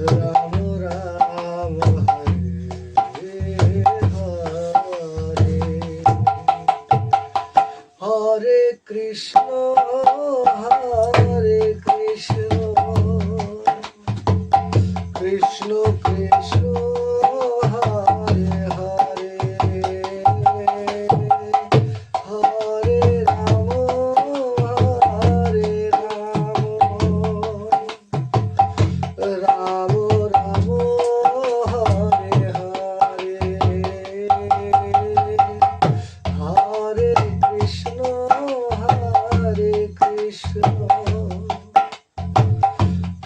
Yeah.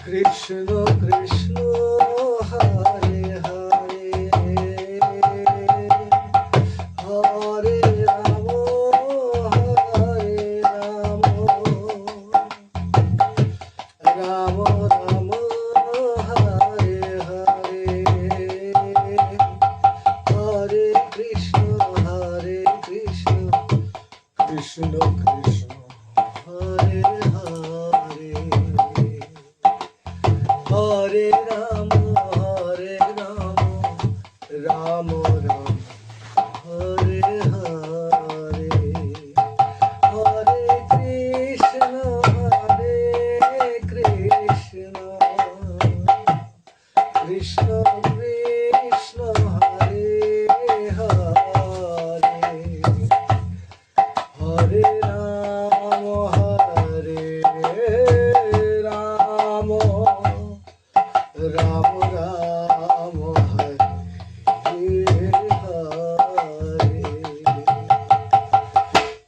Krishna Krishna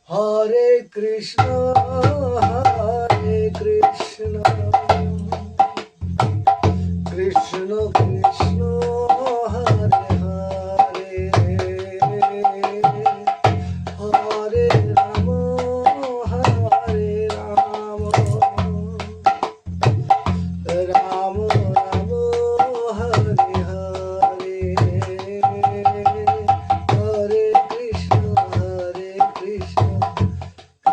Hare Krishna Hare Krishna.